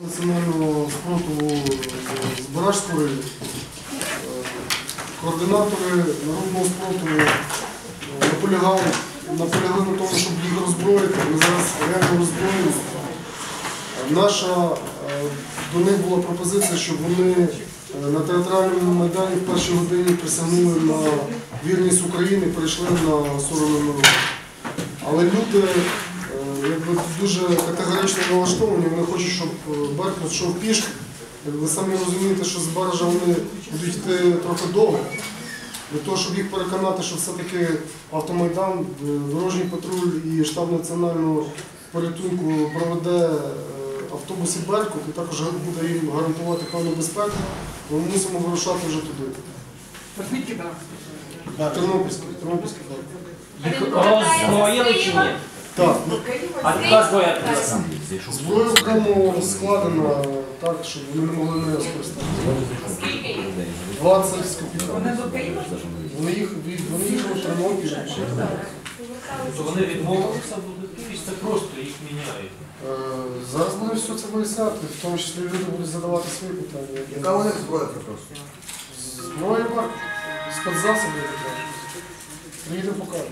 Національного спротиву е, Збаражського. Е, Координатори народного спротиву е, наполягали, на тому, щоб їх роззброїти. Ми зараз реально роззброєні. Е, Наша до них була пропозиція, щоб вони на театральному майдані в першій годині присягнули на вірність України, перейшли на сторону народу. Але люди дуже категорично налаштовані, вони хочуть, щоб е, Беркут йшов пішки. Ви самі розумієте, що з баража вони будуть йти трохи довго. Для того, щоб їх переконати, що все-таки автомайдан, е, дорожній патруль і штаб національного порятунку проведе е, автобусі Беркут і також буде їм гарантувати певну безпеку, ми мусимо вирушати вже туди. Тернопільський, Тернопільський, так. Їх роззброїли чи ні? Так, зброя тут? складена так, щоб вони не могли нею скористатися. 20 з копійками. Вони їх Тернопіль. То вони відмовилися будуть це просто їх міняють. Е, Зараз будемо все це виясняти, в тому числі люди будуть задавати свої питання. Яка у них зброя просто? Зброя бар, спецзасоби. Приїдемо покажемо.